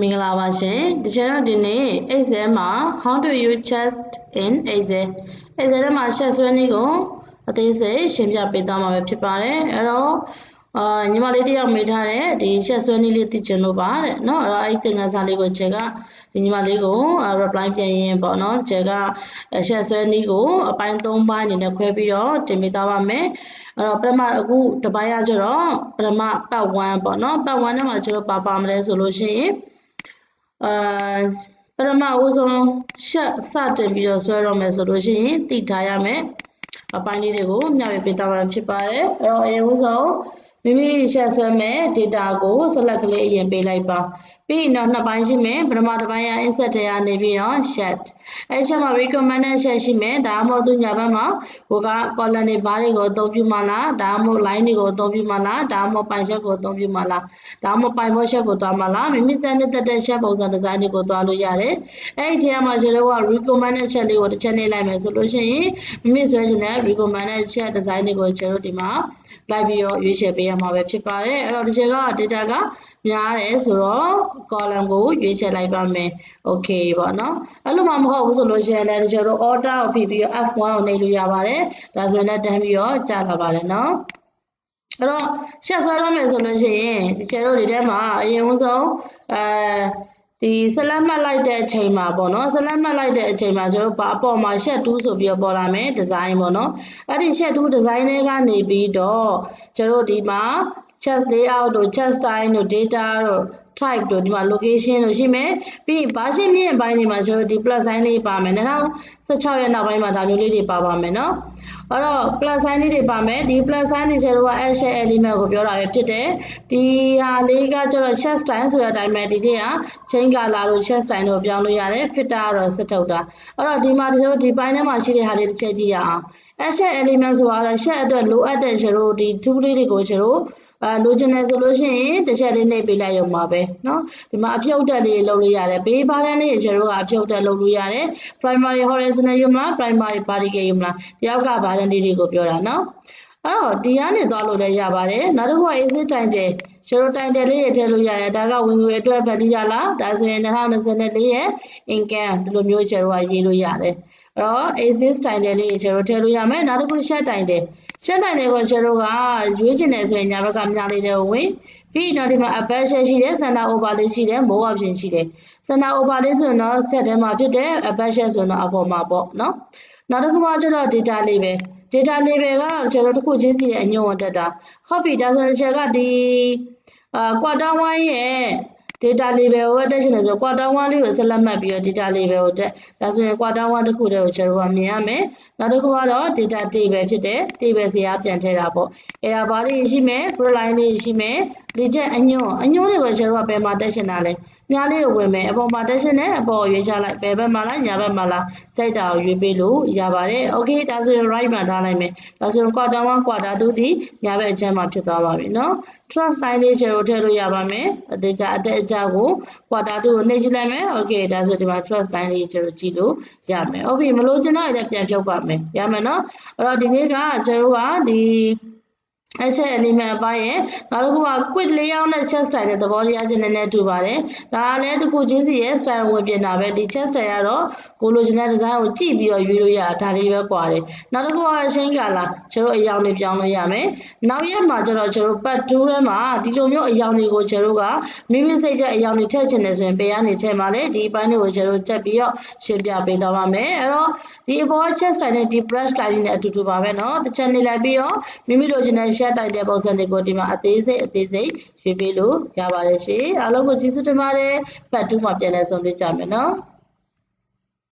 မင်္ဂလာပါရှင်ဒီချန်နယ်ဒီနေ့ Excel မှာ how to use chest in Excel Excel ထဲမှာ chest ဆွဲနည်းကိုအသေးစိတ်ရှင်းပြပေးသွားမှာပဲဖြစ်ပါတယ်အဲ့တော့အာညီမလေးတယောက်မေးထားတဲ့ဒီ chest ဆွဲနည်းလေးသိချင်လို့ပါတဲ့เนาะအဲ့တော့အဲ့ဒီသင်ခန်းစာလေးကိုချက်ကဒီညီမလေးကို reply ပြန်ရင်ပေါ့เนาะချက်က chest ဆွဲနည်းကိုအပိုင်း၃ပိုင်းအနေနဲ့ခွဲပြီးတော့တင်ပေးသွားပါမယ်အဲ့တော့ပထမအခုတပိုင်းရကျတော့ပထမပတ်1ပေါ့เนาะပတ်1ထဲမှာကျတော့ပါပါမလဲဆိုလို့ရှိရင် အာပထမဦးဆုံးရှက်စတင်ပြီးတော့ဆွဲတော့မယ်ဆိုလို့ရှိရင်သိထားရမယ်အပိုင်းလေးတွေကိုမျှဝေပေးသွားမှာဖြစ်ပါတယ်အဲ့တော့အရင်ဦးဆုံးမိမိရှက်ဆွဲမဲ့ data ကို select ကလေးအရင်ပေးလိုက်ပါ ပြီးရင်တော့နှစ်ပိုင်းရှိမယ်ပထမတစ်ပိုင်းက insert ထဲကနေပြီးတော့ shed အဲချက်မှာ recommended shed ရှိမယ်ဒါမှမဟုတ်သူညာဘက်မှာဟိုက column တွေဘားတွေကိုအသုံးပြုမှလားဒါမှမဟုတ် line တွေကိုအသုံးပြုမှလားဒါမှမဟုတ်ပိုင် shed ကိုအသုံးပြုမှလားဒါမှမဟုတ်ပိုင် box shed ကိုသွားမှလားမိမိစံနဲ့တက်တဲ့ shed ပုံစံ design တွေကိုသွားလို့ရတယ်အဲ့ဒီထဲမှာကျွန်တော်က recommended shed လေးကိုတစ်ချက်နေလိုက်မယ်ဆိုလို့ရှိရင်မိမိဆွဲချင်တဲ့ recommended shed design တွေကိုကျွန်တော်ဒီမှာ လိုက်ပြီးတော့ရွေးချယ်ပေးရမှာပဲဖြစ်ပါတယ်အဲ့တော့ဒီချက်က data ကများတယ်ဆိုတော့ column ကိုရွေးချယ်လိုက်ပါမယ် okay ပေါ့နော်အဲ့လိုမှမဟုတ်ဘူးဆိုလို့ရှိရင်လည်းဒီချက်တော့ order ကိုဖိပြီးတော့ F1 ကိုနှိပ်လို့ရပါတယ်ဒါဆိုရင်လည်းတန်းပြီးတော့ကြာလာပါတယ်နော်အဲ့တော့ရှက်ဆွဲရမယ်ဆိုလို့ရှိရင်ဒီချက်တို့ဒီထဲမှာအရင်ဆုံးအဲ ဒီဆက်လက်မှတ်လိုက်တဲ့အချိန်မှာပေါ့နော်ဆက်လက်မှတ်လိုက်တဲ့အချိန်မှာကျွန်တော်ဘာအပေါ်မှာရှက်2ဆိုပြီးတော့ပေါ်လာမယ်ဒီဇိုင်းပေါ့နော်အဲ့ဒီရှက်2ဒီဇိုင်းတွေကနေပြီးတော့ကျွန်တော်ဒီမှာ chest layout တို့ chest style တို့ data တို့ type တို့ဒီမှာ location တို့ရှိမယ်ပြီးရင် version မြင့်အပိုင်းတွေမှာကျွန်တော်ဒီ plus sign လေးပါမယ်2016ရက်နောက်ပိုင်းမှာဒါမျိုးလေးတွေပါပါမယ်နော် အဲ့တော့ plus sign လေးတွေပါမယ်ဒီ plus sign တွေကျတော့ action element ကိုပြောတာပဲဖြစ်တယ်ဒီဟာလေးကကျတော့ chest style ဆိုတဲ့အတိုင်းပဲဒီနေ့က chain color တို့ chest style တို့ပြောင်းလို့ရတယ် fitter ကတော့စထုတ်တာအဲ့တော့ဒီမှာကျတော့ဒီပိုင်းထဲမှာရှိတဲ့ဟာလေးတစ်ချက်ကြည့်ရအောင် action element ဆိုတာတော့ shed အတွက်လိုအပ်တဲ့ကျတော့ဒီ tool လေးတွေကိုကျတော့ အာလိုချင်တယ်ဆိုလို့ရှိရင်တစ်ချက်လေးနှိပ်ပေးလိုက်ရုံပါပဲเนาะဒီမှာအဖြုတ်တက်လေးလုပ်လို့ရတယ်ဘေးဘားတန်းလေးကျတို့ကအဖြုတ်တက်လုပ်လို့ရတယ် primary horizontal ယူမလား primary vertical ယူမလားတယောက်ကဘားတန်းလေးတွေကိုပြောတာเนาะအဲ့တော့ဒီကနေသွားလို့လည်းရပါတယ်နောက်တစ်ခုက exit time တယ်ကျတို့တိုင်တယ်လေးရထည့်လို့ရတယ်ဒါကဝင်ငွေအတွက်ဗလီလာလားဒါဆိုရင်2024ရဲ့ income ဒီလိုမျိုးကျတို့ကရေးလို့ရတယ် အဲ့တော့ exit time တယ်လေးကျတို့ထည့်လို့ရမယ်နောက်တစ်ခု shut time တယ်ရှက်နိုင်တဲ့ကိုကျတို့ကရွေးချင်တယ်ဆိုရင်ညာဘက်ကမြားလေးတွေဝင်ပြီးတော့ဒီမှာ above share ရှိတယ်စန္ဒ over လေးရှိတယ် more option ရှိတယ်စန္ဒ over လေးဆိုရင်တော့ set ထဲမှာဖြစ်တယ် above share ဆိုရင်တော့အပေါ်မှာပေါ့နော်နောက်တစ်ခုမှကျတော့ data label data label ကတော့ကျွန်တော်တို့တစ်ခုချင်းစီရဲ့အညွှန်းတက်တာဟုတ်ပြီဒါဆိုရင်ချက်ကဒီအာ quarter 1ရဲ့ data label ကိုတက်ချင်တယ်ဆို quarter 1လေးကိုဆက်လက်မှတ်ပြီးတော့ data label ကိုတက်ဒါဆိုရင် quarter 1တစ်ခုတည်းကိုကျွန်တော်ကမြင်ရမယ်နောက်တစ်ခုကတော့ data table ဖြစ်တယ် table စီကပြန်ထည့်တာပေါ့အဲ့ဒါဘာလေးရှိမယ် proline လေးရှိမယ် လေချက်အညွန့်အညွန့်တွေကိုကျွန်တော်ကဘယ်မှာတက်ချင်တာလဲမြားလေးကိုဝင်မယ်အပေါ်မှာတက်ရှင်နဲ့အပေါ်ရွေးချလိုက်ဘယ်ဘက်မှာလားညာဘက်မှာလားကြိုက်တာကိုရွေးပေးလို့ရပါတယ်โอเคဒါဆိုရင် right မှာထားလိုက်မယ်ဒါဆိုရင် quarter 1 quarter 2ဒီညာဘက်အချမ်းမှာဖြစ်သွားပါပြီเนาะ trust line လေးချေလို့ထည့်လို့ရပါမယ်ဒေတာအတက်အကျကို quarter 2ကိုနှိပ်ကြည့်လိုက်မယ်โอเคဒါဆိုဒီမှာ trust line လေးချေလို့ကြည့်လို့ရမယ်ဟုတ်ပြီမလို့ကျွန်တော်လည်းပြန်ဖြုတ်ပါမယ်ရမယ်เนาะအဲ့တော့ဒီနေ့ကကျွန်တော်ကဒီ အဲ့ချက် element အပိုင်းရဲ့နောက်တစ်ခုက quit layout နဲ့ chest style နဲ့သဘောတရားချင်းနည်းနည်းတူပါတယ်ဒါကလည်းတစ်ခုချင်းစီရဲ့ style ဝင်ပြင်တာပဲဒီ chest style ကတော့ကိုလိုချင်တဲ့ design ကိုကြည့်ပြီးတော့ရွေးလို့ရတာဒါလေးပဲကွာတယ်နောက်တစ်ခုက chain color ကျွန်တော်အယောင်တွေပြောင်းလို့ရမယ်နောက်ရက်မှာကျတော့ကျွန်တော် part 2ထဲမှာဒီလိုမျိုးအယောင်တွေကိုကျွန်တော်ကမိမိစိတ်ကြအယောင်တွေထည့်ချင်တယ်ဆိုရင်ပေကနေထည့်မှာလေဒီအပိုင်းတွေကိုကျွန်တော်တက်ပြီးတော့ရှင်းပြပေးသွားပါမယ်အဲ့တော့ဒီအပေါ် chest style နဲ့ဒီ brush style နဲ့အတူတူပါပဲเนาะတစ်ချက်နေလိုက်ပြီးတော့မိမိလိုချင်တဲ့ ချက်တိုက်တဲ့ပုံစံတွေကိုဒီမှာအသေးစိတ်အသေးစိတ်ရွေးပေးလို့ရပါတယ်ရှင်အားလုံးကိုကျေးဇူးတင်ပါတယ်ပတ်2မှာပြန်လည်ဆုံတွေ့ကြမယ်နော်